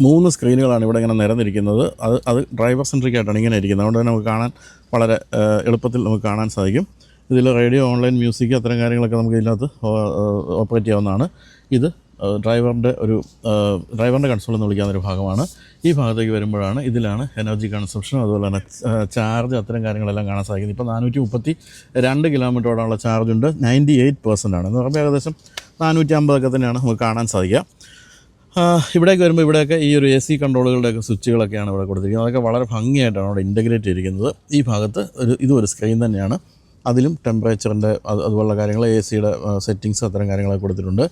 മൂന്ന് സ്ക്രീനുകളാണ് ഇവിടെ ഇങ്ങനെ നിരന്നിരിക്കുന്നത്. അത് അത് ഡ്രൈവർ സെൻട്രിക് ആയിട്ടാണ് ഇങ്ങനെ ഇരിക്കുന്നത്. അതുകൊണ്ട് തന്നെ നമുക്ക് കാണാൻ വളരെ എളുപ്പത്തിൽ നമുക്ക് കാണാൻ സാധിക്കും. ഇതിൽ റേഡിയോ ഓൺലൈൻ മ്യൂസിക് അത്തരം കാര്യങ്ങളൊക്കെ നമുക്ക് ഇതിനകത്ത് ഓപ്പറേറ്റ് ചെയ്യാവുന്നതാണ്. ഇത് ഡ്രൈവറിന്റെ ഒരു ഡ്രൈവറിന്റെ കൺസോൾ എന്ന് വിളിക്കാവുന്ന ഒരു ഭാഗമാണ്. ഈ ഭാഗത്തേക്ക് വരുമ്പോഴാണ് ഇതിലാണ് എനർജി കൺസപ്ഷനും അതുപോലെ തന്നെ ചാർജ് അത്തരം കാര്യങ്ങളെല്ലാം കാണാൻ സാധിക്കുന്നത്. ഇപ്പോൾ നാനൂറ്റി മുപ്പത്തി രണ്ട് കിലോമീറ്ററോടുള്ള ചാർജ് ഉണ്ട്. നയന്റി എയ്റ്റ് പെർസെന്റ് ആണ്. എന്ന് പറയുമ്പോൾ ഏകദേശം നാനൂറ്റി അമ്പതൊക്കെ തന്നെയാണ് നമുക്ക് കാണാൻ സാധിക്കുക. ഇവിടേക്ക് വരുമ്പോൾ ഇവിടെയൊക്കെ ഈ ഒരു എ സി കൺട്രോളുകളുടെയൊക്കെ സ്വിച്ചുകളൊക്കെയാണ് ഇവിടെ കൊടുത്തിരിക്കുന്നത്. അതൊക്കെ വളരെ ഭംഗിയായിട്ടാണ് അവിടെ ഇന്റഗ്രേറ്റ് ചെയ്തിരിക്കുന്നത്. ഈ ഭാഗത്ത് ഒരു ഇതും ഒരു സ്ക്രീൻ തന്നെയാണ്. അതിലും ടെമ്പറേച്ചറിന്റെ അത് അതുപോലുള്ള കാര്യങ്ങൾ എ സിയുടെ സെറ്റിങ്സ് അത്തരം കാര്യങ്ങളൊക്കെ കൊടുത്തിട്ടുണ്ട്.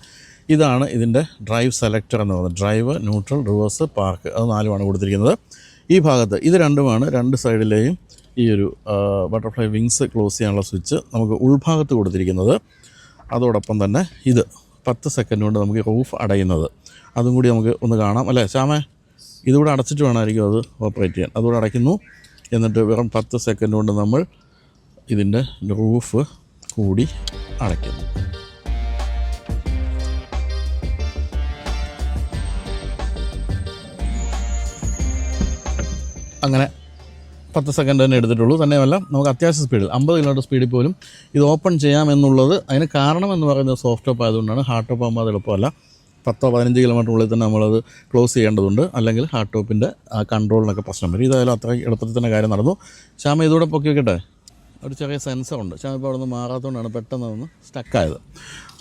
ഇതാണ് ഇതിന്റെ ഡ്രൈവ് സെലക്ടർ എന്ന് പറയുന്നത്. ഡ്രൈവ് ന്യൂട്രൽ റിവേഴ്സ് പാർക്ക് അത് നാലുമാണ് കൊടുത്തിരിക്കുന്നത്. ഈ ഭാഗത്ത് ഇത് രണ്ടുമാണ്. രണ്ട് സൈഡിലെയും ഈ ഒരു ബട്ടർഫ്ലൈ വിങ്സ് ക്ലോസ് ചെയ്യാനുള്ള സ്വിച്ച് നമുക്ക് ഉൾഭാഗത്ത് കൊടുത്തിരിക്കുന്നത്. അതോടൊപ്പം തന്നെ ഇത് പത്ത് സെക്കൻഡ് കൊണ്ട് നമുക്ക് റൂഫ് അടയുന്നത്. അതും കൂടി നമുക്ക് ഒന്ന് കാണാം. അല്ലേ ശ്യാമേ? ഇതുകൂടെ അടച്ചിട്ട് വേണമായിരിക്കും അത് ഓപ്പറേറ്റ് ചെയ്യാൻ. അതുകൂടെ അടയ്ക്കുന്നു. എന്നിട്ട് വെറും പത്ത് സെക്കൻഡ് കൊണ്ട് നമ്മൾ ഇതിന്റെ റൂഫ് കൂടി അടയ്ക്കുന്നു. അങ്ങനെ പത്ത് സെക്കൻഡ് തന്നെ എടുത്തിട്ടുള്ളൂ. തന്നെയല്ല നമുക്ക് അത്യാവശ്യ സ്പീഡിൽ അമ്പത് കിലോമീറ്റർ സ്പീഡിൽ പോലും ഇത് ഓപ്പൺ ചെയ്യാമെന്നുള്ളത് അതിന് കാരണം എന്ന് പറയുന്നത് സോഫ്റ്റ് ടോപ്പ് ആയതുകൊണ്ടാണ് ഹാർഡ് ടോപ്പ് ആകുമ്പോൾ അത് എളുപ്പമല്ല. പത്തോ പതിനഞ്ച് കിലോമീറ്റർ ഉള്ളിൽ തന്നെ നമ്മളത് ക്ലോസ് ചെയ്യേണ്ടതുണ്ട്. അല്ലെങ്കിൽ ഹാർഡ് ടോപ്പിന്റെ ആ കൺട്രോളിനൊക്കെ പ്രശ്നം വരും. ഇതായാലും അത്ര എളുപ്പത്തിൽ തന്നെ കാര്യം നടന്നു. ശ്യാമ ഇതുകൂടെ പൊക്കി വെക്കട്ടെ? ഒരു ചെറിയ സെൻസറുണ്ട്. ശ്യാമ ഇപ്പോൾ അവിടെ നിന്ന് മാറാത്തതുകൊണ്ടാണ് പെട്ടെന്ന് ഒന്ന് സ്റ്റക്കായത്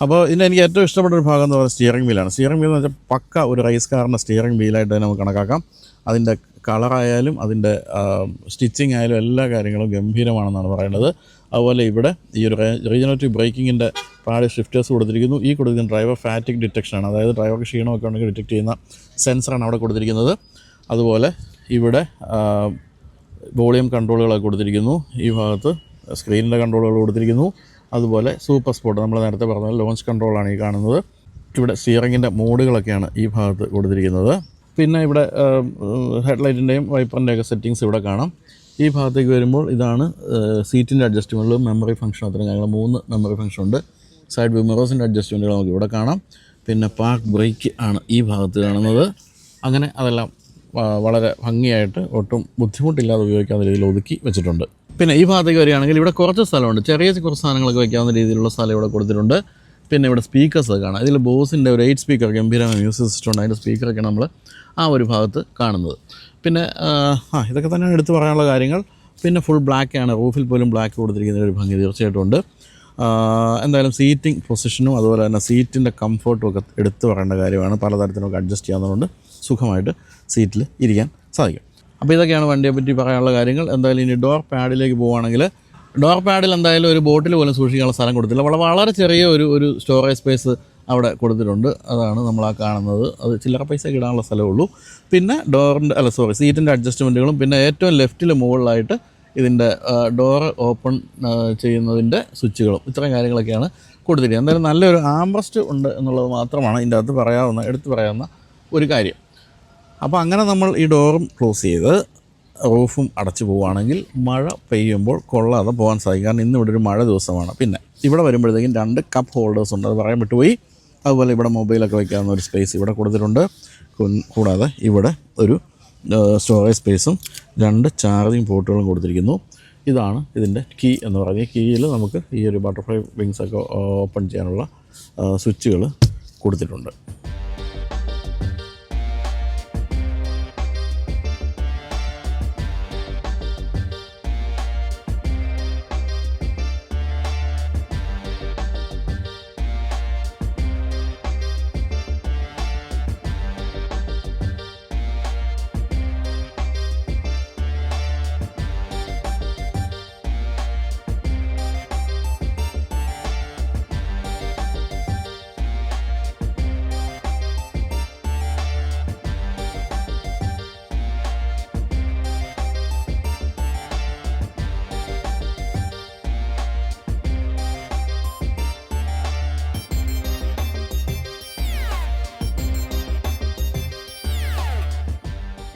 അപ്പോൾ ഇതിന്റെ എനിക്ക് ഏറ്റവും ഇഷ്ടപ്പെട്ട ഒരു ഭാഗം എന്ന് പറയുന്നത് സ്റ്റിയറിംഗ് വീലാണ് സ്റ്റിയറിംഗ് വീൽ എന്ന് വെച്ചാൽ പക്ക ഒരു റൈസ് കാറിന്റെ സ്റ്റിയറിംഗ് വീലായിട്ട് തന്നെ നമുക്ക് കണക്കാക്കാം. അതിന്റെ കളറായാലും അതിന്റെ സ്റ്റിച്ചിങ് ആയാലും എല്ലാ കാര്യങ്ങളും ഗംഭീരമാണെന്നാണ് പറയുന്നത്. അതുപോലെ ഇവിടെ ഈ ഒരു റീജനറേറ്റീവ് ബ്രേക്കിങ്ങിന്റെ പാട് ഷിഫ്റ്റേഴ്സ് കൊടുത്തിരിക്കുന്നു. ഈ കൊടുത്തിരിക്കുന്ന ഡ്രൈവർ ഫാറ്റിക് ഡിറ്റക്ഷനാണ് അതായത് ഡ്രൈവർക്ക് ക്ഷീണമൊക്കെ ഉണ്ടെങ്കിൽ ഡിറ്റക്ട് ചെയ്യുന്ന സെൻസറാണ് അവിടെ കൊടുത്തിരിക്കുന്നത്. അതുപോലെ ഇവിടെ വോളിയം കൺട്രോളുകളൊക്കെ കൊടുത്തിരിക്കുന്നു. ഈ ഭാഗത്ത് സ്ക്രീനിന്റെ കൺട്രോളുകൾ കൊടുത്തിരിക്കുന്നു. അതുപോലെ സൂപ്പർ സ്പോട്ട് നമ്മൾ നേരത്തെ പറഞ്ഞ ലോഞ്ച് കൺട്രോളാണ് ഈ കാണുന്നത്. ഇവിടെ സ്റ്റിയറിങ്ങിന്റെ മോഡുകളൊക്കെയാണ് ഈ ഭാഗത്ത് കൊടുത്തിരിക്കുന്നത്. പിന്നെ ഇവിടെ ഹെഡ്ലൈറ്റിന്റെയും വൈപ്പറിന്റെയൊക്കെ സെറ്റിങ്സ് ഇവിടെ കാണാം. ഈ ഭാഗത്തേക്ക് വരുമ്പോൾ ഇതാണ് സീറ്റിന്റെ അഡ്ജസ്റ്റ്മെന്റുകളും മെമ്മറി ഫംഗ്ഷൻ അത്തരം കാര്യങ്ങൾ. മൂന്ന് മെമ്മറി ഫംഗ്ഷൻ ഉണ്ട്. സൈഡ് വ്യൂ മിറേഴ്സിന്റെ അഡ്ജസ്റ്റ്മെന്റുകൾ നമുക്ക് ഇവിടെ കാണാം. പിന്നെ പാർക്ക് ബ്രേക്ക് ആണ് ഈ ഭാഗത്ത് കാണുന്നത്. അങ്ങനെ അതെല്ലാം വളരെ ഭംഗിയായിട്ട് ഒട്ടും ബുദ്ധിമുട്ടില്ലാതെ ഉപയോഗിക്കാവുന്ന രീതിയിൽ ഒതുക്കി വെച്ചിട്ടുണ്ട്. പിന്നെ ഈ ഭാഗത്തേക്ക് വരികയാണെങ്കിൽ ഇവിടെ കുറച്ച് സ്ഥലമുണ്ട്. ചെറിയ കുറച്ച് സാധനങ്ങളൊക്കെ വയ്ക്കാവുന്ന രീതിയിലുള്ള സ്ഥലം ഇവിടെ കൊടുത്തിട്ടുണ്ട്. പിന്നെ ഇവിടെ സ്പീക്കേഴ്സ് കാണാം. ഇതിൽ ബോസിന്റെ ഒരു എയ്റ്റ് സ്പീക്കർ ഗംഭീരമായ മ്യൂസിക് സിസ്റ്റം ഉണ്ട്. അതിന്റെ സ്പീക്കറൊക്കെ നമ്മൾ ആ ഒരു ഭാഗത്ത് കാണുന്നത്. പിന്നെ ആ ഇതൊക്കെ തന്നെയാണ് എടുത്തു പറയാനുള്ള കാര്യങ്ങൾ. പിന്നെ ഫുൾ ബ്ലാക്ക് ആണ്. റൂഫിൽ പോലും ബ്ലാക്ക് കൊടുത്തിരിക്കുന്ന ഒരു ഭംഗി തീർച്ചയായിട്ടും ഉണ്ട്. എന്തായാലും സീറ്റിംഗ് പൊസിഷനും അതുപോലെ തന്നെ സീറ്റിന്റെ കംഫർട്ടും ഒക്കെ എടുത്തു പറയേണ്ട കാര്യമാണ്. പലതരത്തിലൊക്കെ അഡ്ജസ്റ്റ് ചെയ്യാവുന്നതുകൊണ്ട് സുഖമായിട്ട് സീറ്റിൽ ഇരിക്കാൻ സാധിക്കും. അപ്പോൾ ഇതൊക്കെയാണ് വണ്ടിയെ പറ്റി പറയാനുള്ള കാര്യങ്ങൾ. എന്തായാലും ഇനി ഡോർ പാഡിലേക്ക് പോവുകയാണെങ്കിൽ ഡോർ പാഡിൽ എന്തായാലും ഒരു ബോട്ടിൽ പോലും സൂക്ഷിക്കാനുള്ള സ്ഥലം കൊടുത്തില്ല. വളരെ വളരെ ചെറിയ ഒരു ഒരു സ്റ്റോറേജ് സ്പേസ് അവിടെ കൊടുത്തിട്ടുണ്ട്. അതാണ് നമ്മൾ ആ കാണുന്നത്. അത് ചില്ലറ പൈസ ഇടാനുള്ള സ്ഥലമേ ഉള്ളൂ. പിന്നെ ഡോറിന്റെ അല്ല സോറി സീറ്റിന്റെ അഡ്ജസ്റ്റ്മെന്റുകളും പിന്നെ ഏറ്റവും ലെഫ്റ്റിൽ മുകളിലായിട്ട് ഇതിന്റെ ഡോർ ഓപ്പൺ ചെയ്യുന്നതിന്റെ സ്വിച്ചുകളും ഇത്രയും കാര്യങ്ങളൊക്കെയാണ് കൊടുത്തിരിക്കുന്നത്. എന്തായാലും നല്ലൊരു ആംബ്രസ്റ്റ് ഉണ്ട് എന്നുള്ളത് മാത്രമാണ് ഇതിന്റെ അകത്ത് പറയാവുന്ന എടുത്തു പറയാവുന്ന ഒരു കാര്യം. അപ്പോൾ അങ്ങനെ നമ്മൾ ഈ ഡോറും ക്ലോസ് ചെയ്ത് റൂഫും അടച്ചു പോവുകയാണെങ്കിൽ മഴ പെയ്യുമ്പോൾ കൊള്ളാതെ പോകാൻ സാധിക്കും. കാരണം ഇന്ന് ഇവിടെ ഒരു മഴ ദിവസമാണ്. പിന്നെ ഇവിടെ വരുമ്പോഴത്തേക്കും രണ്ട് കപ്പ് ഹോൾഡേഴ്സ് ഉണ്ട്. അത് പറയാൻ വിട്ടുപോയി. അതുപോലെ ഇവിടെ മൊബൈലൊക്കെ വയ്ക്കാവുന്ന ഒരു സ്പേസ് ഇവിടെ കൊടുത്തിട്ടുണ്ട്. കൂടാതെ ഇവിടെ ഒരു സ്റ്റോറേജ് സ്പേസും രണ്ട് ചാർജിങ് പോർട്ടുകളും കൊടുത്തിരിക്കുന്നു. ഇതാണ് ഇതിന്റെ കീ എന്ന് പറയുന്നത്. കീയിൽ നമുക്ക് ഈ ഒരു ബട്ടർഫ്ലൈ വിങ്സൊക്കെ ഓപ്പൺ ചെയ്യാനുള്ള സ്വിച്ചുകൾ കൊടുത്തിട്ടുണ്ട്.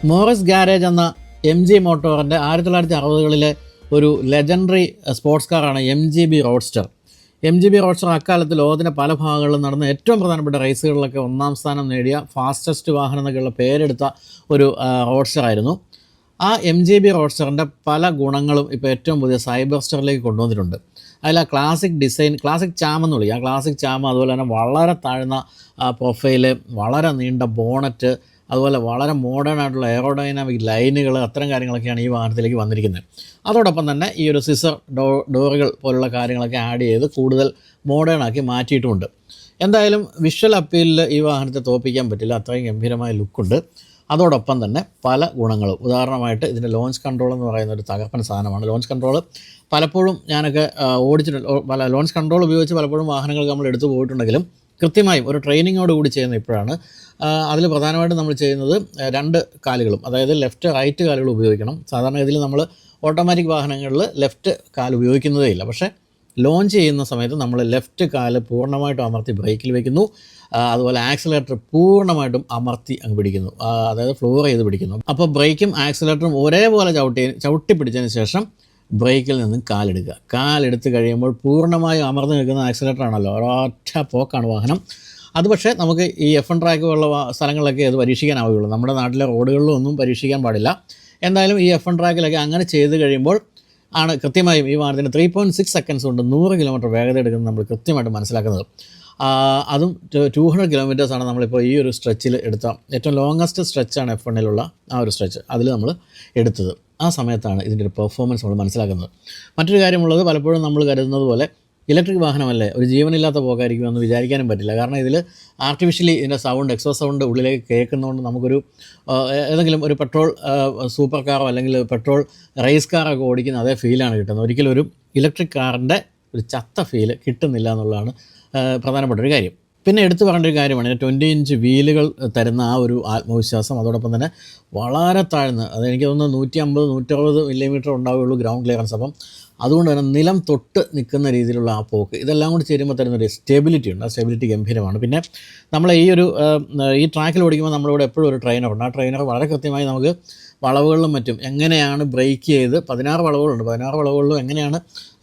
മോറിസ് ഗാരേജ് എന്ന എം ജി മോട്ടോറിന്റെ ആയിരത്തി തൊള്ളായിരത്തി അറുപതുകളിലെ ഒരു ലെജൻഡറി സ്പോർട്സ് കാറാണ് M G B roadster. M G B roadster അക്കാലത്ത് ലോകത്തിന്റെ പല ഭാഗങ്ങളിലും നടന്ന ഏറ്റവും പ്രധാനപ്പെട്ട റേസുകളിലൊക്കെ ഒന്നാം സ്ഥാനം നേടിയ ഫാസ്റ്റസ്റ്റ് വാഹനം എന്നൊക്കെയുള്ള പേരെടുത്ത ഒരു റോഡ്സ്റ്റർ ആയിരുന്നു. ആ എം ജി ബി റോഡ്സ്റ്ററിന്റെ പല ഗുണങ്ങളും ഇപ്പോൾ ഏറ്റവും പുതിയ സൈബർ സ്റ്ററിലേക്ക് കൊണ്ടുവന്നിട്ടുണ്ട്. അതിൽ ആ ക്ലാസിക് ഡിസൈൻ ക്ലാസിക് ചാം എന്ന് വിളിക്കും. ആ ക്ലാസിക് ചാം അതുപോലെ തന്നെ വളരെ താഴ്ന്ന പ്രൊഫൈൽ വളരെ നീണ്ട ബോണറ്റ് അതുപോലെ വളരെ മോഡേൺ ആയിട്ടുള്ള എയറോഡൈനാമിക് ലൈനുകൾ അത്തരം കാര്യങ്ങളൊക്കെയാണ് ഈ വാഹനത്തിലേക്ക് വന്നിരിക്കുന്നത്. അതോടൊപ്പം തന്നെ ഈ ഒരു സിസർ ഡോ ഡോറുകൾ പോലുള്ള കാര്യങ്ങളൊക്കെ ആഡ് ചെയ്ത് കൂടുതൽ മോഡേൺ ആക്കി മാറ്റിയിട്ടുമുണ്ട്. എന്തായാലും വിഷ്വൽ അപ്പീലിൽ ഈ വാഹനത്തെ തോപ്പിക്കാൻ പറ്റില്ല. അത്രയും ഗംഭീരമായ ലുക്കുണ്ട് അതോടൊപ്പം തന്നെ പല ഗുണങ്ങളും. ഉദാഹരണമായിട്ട് ഇതിന്റെ ലോഞ്ച് കൺട്രോൾ എന്ന് പറയുന്ന ഒരു തകർപ്പൻ സാധനമാണ്. ലോഞ്ച് കൺട്രോൾ പലപ്പോഴും ഞാനൊക്കെ ഓടിച്ചിട്ടുണ്ട് പല ലോഞ്ച് കൺട്രോൾ ഉപയോഗിച്ച് പലപ്പോഴും വാഹനങ്ങൾ നമ്മൾ എടുത്തു പോയിട്ടുണ്ടെങ്കിലും കൃത്യമായും ഒരു ട്രെയിനിങ്ങോട് കൂടി ചെയ്യുന്ന ഇപ്പോഴാണ് അതിൽ പ്രധാനമായിട്ടും നമ്മൾ ചെയ്യുന്നത് രണ്ട് കാലുകളും അതായത് ലെഫ്റ്റ് റൈറ്റ് കാലുകൾ ഉപയോഗിക്കണം. സാധാരണ ഇതിൽ നമ്മൾ ഓട്ടോമാറ്റിക് വാഹനങ്ങളിൽ ലെഫ്റ്റ് കാൽ ഉപയോഗിക്കുന്നതേ ഇല്ല. പക്ഷേ ലോഞ്ച് ചെയ്യുന്ന സമയത്ത് നമ്മൾ ലെഫ്റ്റ് കാൽ പൂർണമായിട്ടും അമർത്തി ബ്രേക്കിൽ വയ്ക്കുന്നു അതുപോലെ ആക്സിലേറ്റർ പൂർണമായിട്ടും അമർത്തി അങ്ങ് പിടിക്കുന്നു. അതായത് ഫ്ലോർ ചെയ്ത് പിടിക്കുന്നു. അപ്പോൾ ബ്രേക്കും ആക്സിലേറ്ററും ഒരേപോലെ ചവിട്ടി ചവിട്ടി പിടിച്ചതിന് ശേഷം ബ്രേക്കിൽ നിന്നും കാലെടുക്കുക കാലെടുത്ത് കഴിയുമ്പോൾ പൂർണമായും അമർന്ന് നിൽക്കുന്ന ആക്സിലേറ്റർ ആണല്ലോ. ഒരൊറ്റ പോക്കാണ് വാഹനം. അത് പക്ഷേ നമുക്ക് ഈ എഫ് എൻ ട്രാക്ക് ഉള്ള സ്ഥലങ്ങളിലൊക്കെ അത് പരീക്ഷിക്കാനാവുകയുള്ളൂ. നമ്മുടെ നാട്ടിലെ റോഡുകളിലും ഒന്നും പരീക്ഷിക്കാൻ പാടില്ല. എന്തായാലും ഈ എഫ് എൻ ട്രാക്കിലൊക്കെ അങ്ങനെ ചെയ്ത് കഴിയുമ്പോൾ ആണ് കൃത്യമായും ഈ വാഹനത്തിന് ത്രീ പോയിന്റ് സിക്സ് സെക്കൻഡ്സ് കൊണ്ട് നൂറ് കിലോമീറ്റർ വേഗത എടുക്കുന്നത് നമ്മൾ കൃത്യമായിട്ട് മനസ്സിലാക്കുന്നത്. അതും ടു ഹൺഡ്രഡ് കിലോമീറ്റേഴ്സാണ് നമ്മളിപ്പോൾ ഈ ഒരു സ്ട്രെച്ചിൽ എടുത്ത ഏറ്റവും ലോങ്ങസ്റ്റ് സ്ട്രെച്ചാണ് എഫ് എണ്ണിലുള്ള ആ ഒരു സ്ട്രെച്ച് അതിൽ നമ്മൾ എടുത്തത്. ആ സമയത്താണ് ഇതിന്റെ ഒരു പെർഫോമൻസ് നമ്മൾ മനസ്സിലാക്കുന്നത്. മറ്റൊരു കാര്യമുള്ളത് പലപ്പോഴും നമ്മൾ കരുതുന്നത് പോലെ ഇലക്ട്രിക് വാഹനമല്ലേ? ഒരു ജീവനില്ലാത്ത പോക്കായിരിക്കും എന്ന് വിചാരിക്കാനും പറ്റില്ല. കാരണം ഇതിൽ ആർട്ടിഫിഷ്യലി ഇതിന്റെ സൗണ്ട് എക്സോ സൗണ്ട് ഉള്ളിലേക്ക് കേൾക്കുന്നതുകൊണ്ട് നമുക്കൊരു ഏതെങ്കിലും ഒരു പെട്രോൾ സൂപ്പർ കാറോ അല്ലെങ്കിൽ പെട്രോൾ റേസ് കാറൊക്കെ ഓടിക്കുന്ന അതേ ഫീലാണ് കിട്ടുന്നത്. ഒരിക്കലും ഒരു ഇലക്ട്രിക് കാറിന്റെ ഒരു ചത്ത ഫീൽ കിട്ടുന്നില്ല എന്നുള്ളതാണ് പ്രധാനപ്പെട്ട ഒരു കാര്യം. പിന്നെ എടുത്തു പറയേണ്ട ഒരു കാര്യമാണ് ട്വന്റി ഇഞ്ച് വീലുകൾ തരുന്ന ആ ഒരു ആത്മവിശ്വാസം അതോടൊപ്പം തന്നെ വളരെ താഴ്ന്ന് അത് എനിക്ക് തോന്നുന്നു നൂറ്റി അമ്പത് നൂറ്ററുപത് മില്ലിമീറ്റർ ഉണ്ടാവുകയുള്ളൂ ഗ്രൗണ്ട് ക്ലിയറൻസ് അപ്പം. അതുകൊണ്ട് തന്നെ നിലം തൊട്ട് നിൽക്കുന്ന രീതിയിലുള്ള ആ പോക്ക് ഇതെല്ലാം കൂടി ചേരുമ്പോൾ തരുന്നൊരു സ്റ്റെബിലിറ്റി ഉണ്ട് ആ സ്റ്റെബിലിറ്റി ഗംഭീരമാണ്. പിന്നെ നമ്മൾ ഈ ഒരു ഈ ട്രാക്കിൽ ഓടിക്കുമ്പോൾ നമ്മളിവിടെ എപ്പോഴും ഒരു ട്രെയിനർ ഉണ്ട്. ആ ട്രെയിനർ വളരെ കൃത്യമായി നമുക്ക് വളവുകളിലും മറ്റും എങ്ങനെയാണ് ബ്രേക്ക് ചെയ്ത് പതിനാറ് വളവുകളുണ്ട്. പതിനാറ് വളവുകളിലും എങ്ങനെയാണ്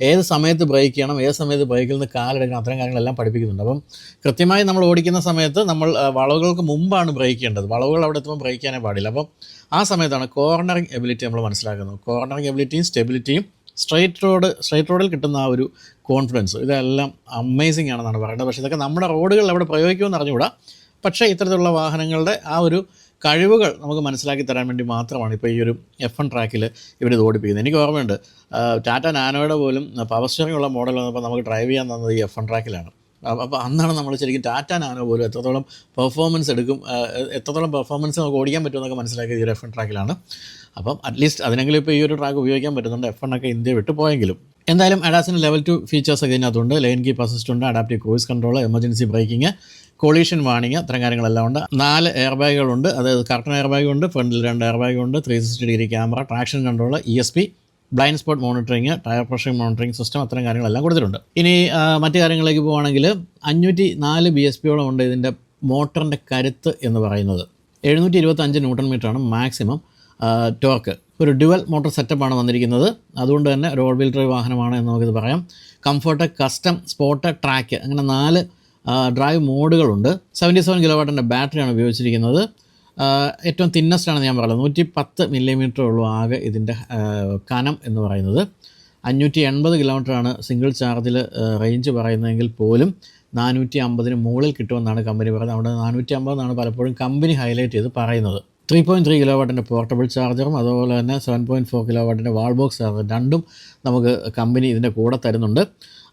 ഏത് സമയത്ത് ബ്രേക്ക് ചെയ്യണം ഏത് സമയത്ത് ബ്രേക്കിൽ നിന്ന് കാലെടുക്കണം അത്തരം കാര്യങ്ങളെല്ലാം പഠിപ്പിക്കുന്നുണ്ട്. അപ്പം കൃത്യമായി നമ്മൾ ഓടിക്കുന്ന സമയത്ത് നമ്മൾ വളവുകൾക്ക് മുമ്പാണ് ബ്രേക്ക് ചെയ്യേണ്ടത്. വളവുകൾ അവിടെ എത്തുമ്പോൾ ബ്രേക്ക് ചെയ്യാനേ പാടില്ല. അപ്പം ആ സമയത്താണ് കോർണറിങ് എബിലിറ്റി നമ്മൾ മനസ്സിലാക്കുന്നത്. കോർണറിങ് എബിലിറ്റിയും സ്റ്റെബിലിറ്റിയും സ്ട്രൈറ്റ് റോഡ് സ്ട്രൈറ്റ് റോഡിൽ കിട്ടുന്ന ആ ഒരു കോൺഫിഡൻസ് ഇതെല്ലാം അമേസിംഗ് ആണെന്നാണ് പറയുന്നത് പക്ഷേ ഇതൊക്കെ നമ്മുടെ റോഡുകളിൽ അവിടെ പ്രയോഗിക്കുമെന്ന് അറിഞ്ഞുകൂടാ. പക്ഷേ ഇത്തരത്തിലുള്ള വാഹനങ്ങളുടെ ആ ഒരു കഴിവുകൾ നമുക്ക് മനസ്സിലാക്കി തരാൻ വേണ്ടി മാത്രമാണ് ഇപ്പോൾ ഈ ഒരു എഫ് എൻ ട്രാക്കിൽ ഇവരിത് ഓടിപ്പിക്കുന്നത്. എനിക്ക് ഓർമ്മയുണ്ട് ടാറ്റ നാനോയുടെ പോലും പവർ സ്റ്റിയറിംഗ് ഉള്ള മോഡൽ വന്നപ്പോൾ നമുക്ക് ഡ്രൈവ് ചെയ്യാൻ തന്നത് ഈ എഫ് എൻ ട്രാക്കിലാണ് അപ്പോൾ അന്നാണ് നമ്മൾ ശരിക്കും ടാറ്റ നാനോ പോലും എത്രത്തോളം പെർഫോമൻസ് എടുക്കും എത്രത്തോളം പെർഫോമൻസ് നമുക്ക് ഓടിക്കാൻ പറ്റുമെന്നൊക്കെ മനസ്സിലാക്കിയത് ഈ ഒരു എഫ് എൻ ട്രാക്കിലാണ് അപ്പം അറ്റ്ലീസ്റ്റ് അതിനെങ്കിലും ഇപ്പോൾ ഈ ഒരു ട്രാക്ക് ഉപയോഗിക്കാൻ പറ്റുന്നുണ്ട്. എഫ് എണ്ണൊക്കെ ഇന്ത്യ വിട്ടു പോയെങ്കിലും. എന്തായാലും അഡാസിന് ലെവൽ ടു ഫീച്ചേഴ്സ് ഒക്കെ ഇതിനകത്തുണ്ട്. ലൈൻ കീപ്പ് അസിസ്റ്റ് ഉണ്ട് adaptive cruise control emergency braking collision വാണിങ് അത്തരം കാര്യങ്ങളെല്ലാം ഉണ്ട്. നാല് എയർ ബാഗുകളുണ്ട് അതായത് കർട്ടൺ എയർ ബാഗ് ഉണ്ട് ഫ്രണ്ടിൽ രണ്ട് എയർ ബാഗ് ഉണ്ട് three sixty degree camera traction control E S P blind spot monitoring tyre pressure monitoring system അത്തരം കാര്യങ്ങളെല്ലാം കൊടുത്തിട്ടുണ്ട്. ഇനി മറ്റു കാര്യങ്ങളിലേക്ക് പോവുകയാണെങ്കിൽ അഞ്ഞൂറ്റി നാല് ബി എസ് പിയോളം ഉണ്ട് ഇതിന്റെ മോട്ടറിന്റെ കരുത്ത് എന്ന് പറയുന്നത്. എഴുന്നൂറ്റി ഇരുപത്തഞ്ച് ന്യൂട്ടൺ മീറ്ററാണ് മാക്സിമം ടോർക്ക്. ഒരു ഡുവൽ മോട്ടോർ സെറ്റപ്പാണ് വന്നിരിക്കുന്നത്. അതുകൊണ്ട് തന്നെ ഓൾ വീൽ ഡ്രൈവ് വാഹനമാണ് എന്ന് നമുക്കിത് പറയാം. കംഫർട്ട് കസ്റ്റം സ്പോട്ട് ട്രാക്ക് അങ്ങനെ നാല് ഡ്രൈവ് മോഡുകളുണ്ട്. സെവന്റി സെവൻ കിലോ വാട്ടിന്റെ ബാറ്ററിയാണ് ഉപയോഗിച്ചിരിക്കുന്നത്. ഏറ്റവും തിന്നസ്റ്റ് ആണ് ഞാൻ പറയുന്നത്. നൂറ്റി പത്ത് മില്ലിമീറ്റർ ഉള്ളൂ ആകെ ഇതിന്റെ കനം എന്ന് പറയുന്നത്. അഞ്ഞൂറ്റി എൺപത് കിലോമീറ്ററാണ് സിംഗിൾ ചാർജിൽ റേഞ്ച് പറയുന്നതെങ്കിൽ പോലും നാനൂറ്റി അമ്പതിന് മുകളിൽ കിട്ടുമെന്നാണ് കമ്പനി പറയുന്നത്. അവിടെ നാനൂറ്റി അമ്പതെന്നാണ് പലപ്പോഴും കമ്പനി ഹൈലൈറ്റ് ചെയ്ത് പറയുന്നത്. ത്രീ പോയിന്റ് ത്രീ കിലോ വാട്ടിന്റെ പോർട്ടബിൾ ചാർജറും അതുപോലെ തന്നെ സെവൻ പോയിന്റ് ഫോർ കിലോ വാട്ടിന്റെ വാൾ ബോക്സ് ചാർജർ രണ്ടും നമുക്ക് കമ്പനി ഇതിന്റെ കൂടെ തരുന്നുണ്ട്.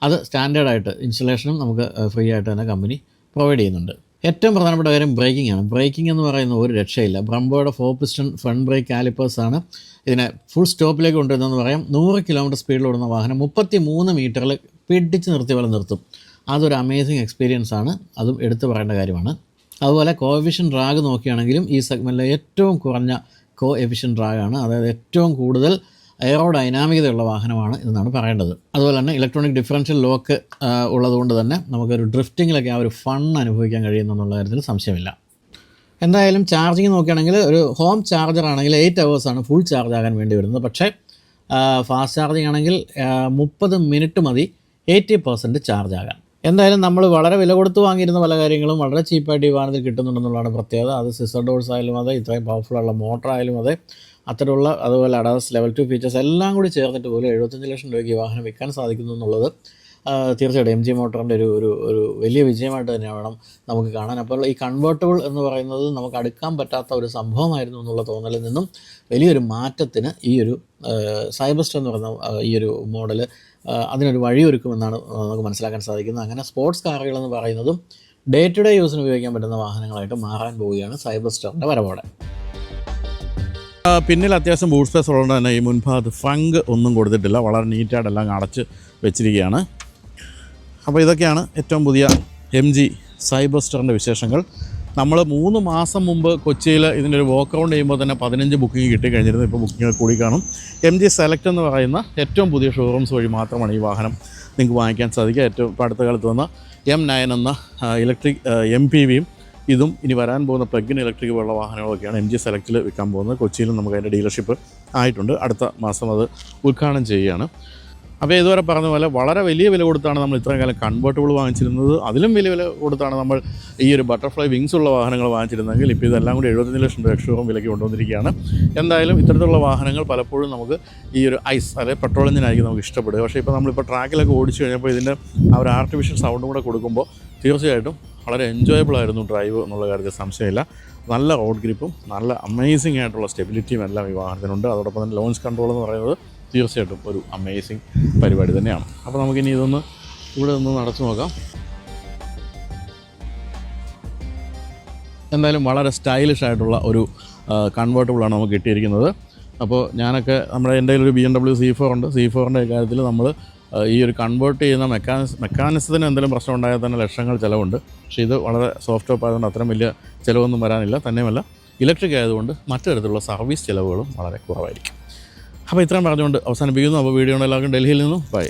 അത് സ്റ്റാൻഡേർഡായിട്ട് ഇൻസ്റ്റലേഷനും നമുക്ക് ഫ്രീ ആയിട്ട് തന്നെ കമ്പനി പ്രൊവൈഡ് ചെയ്യുന്നുണ്ട്. ഏറ്റവും പ്രധാനപ്പെട്ട കാര്യം ബ്രേക്കിംഗ് ആണ് ബ്രേക്കിംഗ് എന്ന് പറയുന്ന ഒരു രക്ഷയില്ല. ബ്രംബോയുടെ four piston front brake calipers ആണ് ഇതിനെ ഫുൾ സ്റ്റോപ്പിലേക്ക് കൊണ്ടുവരുന്നതെന്ന് പറയാം. നൂറ് കിലോമീറ്റർ സ്പീഡിൽ ഓടുന്ന വാഹനം മുപ്പത്തി മൂന്ന് മീറ്ററിൽ പിടിച്ച് നിർത്തി പോലെ നിർത്തും. അതൊരു അമേസിങ് എക്സ്പീരിയൻസ് ആണ്. അതും എടുത്തു പറയേണ്ട കാര്യമാണ്. അതുപോലെ കോ എഫിഷൻ ഡ്രാഗ് നോക്കുകയാണെങ്കിലും ഈ സെഗ്മെന്റിലെ ഏറ്റവും കുറഞ്ഞ കോ എഫിഷ്യൻ ഡ്രാഗാണ് അതായത് ഏറ്റവും കൂടുതൽ എയറോ ഡൈനാമികതയുള്ള വാഹനമാണ് എന്നാണ് പറയേണ്ടത്. അതുപോലെ തന്നെ ഇലക്ട്രോണിക് ഡിഫറൻഷ്യൽ ലോക്ക് ഉള്ളതുകൊണ്ട് തന്നെ നമുക്കൊരു ഡ്രിഫ്റ്റിങ്ങിലൊക്കെ ആ ഒരു ഫൺ അനുഭവിക്കാൻ കഴിയുന്നു എന്നുള്ള കാര്യത്തിൽ സംശയമില്ല. എന്തായാലും ചാർജിങ് നോക്കുകയാണെങ്കിൽ ഒരു ഹോം ചാർജർ ആണെങ്കിൽ എയ്റ്റ് ആണ് ഫുൾ ചാർജ് ആകാൻ വേണ്ടി വരുന്നത്. പക്ഷേ ഫാസ്റ്റ് ചാർജിങ് ആണെങ്കിൽ മുപ്പത് മിനിറ്റ് മതി എയ്റ്റി പെർസെന്റ് ചാർജ് ആകാൻ. എന്തായാലും നമ്മൾ വളരെ വില കൊടുത്ത് വാങ്ങിയിരുന്ന പല കാര്യങ്ങളും വളരെ ചീപ്പായിട്ട് ഈ വാഹനത്തിൽ കിട്ടുന്നുണ്ടെന്നുള്ളതാണ് പ്രത്യേകത. അത് സിസർ ഡോഴ്സ് ആയാലും അതെ ഇത്രയും പവർഫുൾ ഉള്ള മോട്ടർ ആയാലും അതെ അത്തരമുള്ള അതുപോലെ അഡാസ് ലെവൽ ടു ഫീച്ചേഴ്സ് എല്ലാം കൂടി ചേർന്നിട്ട് പോലും എഴുപത്തഞ്ച് ലക്ഷം രൂപയ്ക്ക് വാഹനം വിൽക്കാൻ സാധിക്കുന്നു എന്നുള്ളത് തീർച്ചയായിട്ടും എം ജി മോട്ടറിന്റെ ഒരു ഒരു ഒരു വലിയ വിജയമായിട്ട് തന്നെ വേണം നമുക്ക് കാണാൻ. അപ്പോൾ ഈ കൺവേർട്ടബിൾ എന്ന് പറയുന്നത് നമുക്ക് അടുക്കാൻ പറ്റാത്ത ഒരു സംഭവമായിരുന്നു എന്നുള്ള തോന്നലിൽ നിന്നും വലിയൊരു മാറ്റത്തിന് ഈ ഒരു സൈബസ്റ്റർ എന്ന് പറയുന്ന ഈ ഒരു മോഡൽ അതിനൊരു വഴിയൊരുക്കുമെന്നാണ് നമുക്ക് മനസ്സിലാക്കാൻ സാധിക്കുന്നത്. അങ്ങനെ സ്പോർട്സ് കാറുകൾ എന്ന് പറയുന്നതും ഡേ ടു ഡേ യൂസിന് ഉപയോഗിക്കാൻ പറ്റുന്ന വാഹനങ്ങളായിട്ട് മാറാൻ പോവുകയാണ് സൈബസ്റ്ററിന്റെ വരവോടെ പിന്നിൽ അത്യാവശ്യം ബൂട്ട് സ്പേസ് ഉള്ളതുകൊണ്ട് തന്നെ ഈ മുൻഭാഗത്ത് ഫങ്ക് ഒന്നും കൊടുത്തിട്ടില്ല. വളരെ നീറ്റായിട്ട് എല്ലാം അടച്ച് വെച്ചിരിക്കുകയാണ്. അപ്പോൾ ഇതൊക്കെയാണ് ഏറ്റവും പുതിയ എം ജി സൈബർ സ്റ്റാറിന്റെ വിശേഷങ്ങൾ. നമ്മൾ മൂന്ന് മാസം മുമ്പ് കൊച്ചിയിൽ ഇതിന്റെ ഒരു വോക്ക് ഔട്ട് ചെയ്യുമ്പോൾ തന്നെ പതിനഞ്ച് ബുക്കിംഗ് കിട്ടിക്കഴിഞ്ഞിരുന്നു. ഇപ്പോൾ ബുക്കിംഗ് കൂടി കാണും. എം ജി സെലക്ട് എന്ന് പറയുന്ന ഏറ്റവും പുതിയ ഷോറൂംസ് വഴി മാത്രമാണ് ഈ വാഹനം നിങ്ങൾക്ക് വാങ്ങിക്കാൻ സാധിക്കുക. ഏറ്റവും അടുത്ത കാലത്ത് വന്ന എം നയൻ എന്ന ഇലക്ട്രിക് എം പി വിയും ഇതും ഇനി വരാൻ പോകുന്ന പ്ലഗിൻ ഇലക്ട്രിക് പോലുള്ള വാഹനങ്ങളൊക്കെയാണ് എം ജി സെലക്റ്റിൽ വിൽക്കാൻ പോകുന്നത്. കൊച്ചിയിലും നമുക്ക് അതിന്റെ ഡീലർഷിപ്പ് ആയിട്ടുണ്ട്. അടുത്ത മാസം അത് ഉദ്ഘാടനം ചെയ്യുകയാണ്. അപ്പോൾ ഇതുവരെ പറഞ്ഞ പോലെ വളരെ വലിയ വില കൊടുത്താണ് നമ്മൾ ഇത്രയും കാലം കൺവേർട്ടബിൾ വാങ്ങിച്ചിരുന്നത്. അതിലും വലിയ വില കൊടുത്താണ് നമ്മൾ ഈ ഒരു ബട്ടർഫ്ലൈ വിങ്സ് ഉള്ള വാഹനങ്ങൾ വാങ്ങിച്ചിരുന്നെങ്കിൽ ഇപ്പോൾ ഇതെല്ലാം കൂടി എഴുപത്തഞ്ച് ലക്ഷം രൂപ വിലയ്ക്ക് കൊണ്ടുവന്നിരിക്കുകയാണ്. എന്തായാലും ഇത്തരത്തിലുള്ള വാഹനങ്ങൾ പലപ്പോഴും നമുക്ക് ഈ ഒരു ഐസ് അതായത് പെട്രോൾ എഞ്ചിനായിരിക്കും നമുക്ക് ഇഷ്ടപ്പെടുക. പക്ഷേ ഇപ്പോൾ നമ്മളിപ്പോൾ ട്രാക്കിലൊക്കെ ഓടിച്ചു കഴിഞ്ഞപ്പോൾ ഇതിന്റെ ആ ഒരു ആർട്ടിഫിഷ്യൽ സൗണ്ടും കൂടെ കൊടുക്കുമ്പോൾ തീർച്ചയായിട്ടും വളരെ എൻജോയബിൾ ആയിരുന്നു ഡ്രൈവ് എന്നുള്ള കാര്യത്തിൽ സംശയമില്ല. നല്ല റോഡ് ഗ്രിപ്പും നല്ല അമേസിംഗ് ആയിട്ടുള്ള സ്റ്റെബിലിറ്റിയും എല്ലാം ഈ വാഹനത്തിനുണ്ട്. അതോടൊപ്പം തന്നെ ലോഞ്ച് കൺട്രോൾ എന്ന് പറയുന്നത് തീർച്ചയായിട്ടും ഒരു അമേസിങ് പരിപാടി തന്നെയാണ്. അപ്പോൾ നമുക്കിനി ഇതൊന്ന് ഇവിടെ നിന്ന് നടച്ചു നോക്കാം. എന്തായാലും വളരെ സ്റ്റൈലിഷ് ആയിട്ടുള്ള ഒരു കൺവേർട്ടബിളാണ് നമുക്ക് കിട്ടിയിരിക്കുന്നത്. അപ്പോൾ ഞാനൊക്കെ നമ്മുടെ എന്റെ ഒരു B M W C four ഉണ്ട്. സി ഫോറിന്റെ കാര്യത്തിൽ നമ്മൾ ഈ ഒരു കൺവേർട്ട് ചെയ്യുന്ന മെക്കാനിസ് മെക്കാനിസത്തിന് എന്തെങ്കിലും പ്രശ്നം ഉണ്ടായാൽ തന്നെ ലക്ഷങ്ങൾ ചിലവുണ്ട്. പക്ഷേ ഇത് വളരെ സോഫ്റ്റ് ടോപ്പ് ആയതുകൊണ്ട് അത്രയും വലിയ ചിലവൊന്നും വരാനില്ല. തന്നെയുമല്ല ഇലക്ട്രിക് ആയതുകൊണ്ട് മറ്റു തരത്തിലുള്ള സർവീസ് ചിലവുകളും വളരെ കുറവായിരിക്കും. അപ്പോൾ ഇത്രയും പറഞ്ഞുകൊണ്ട് അവസാനിപ്പിക്കുന്നു. അപ്പോൾ വീഡിയോ എല്ലാവർക്കും ഡൽഹിയിൽ നിന്നും. ബൈ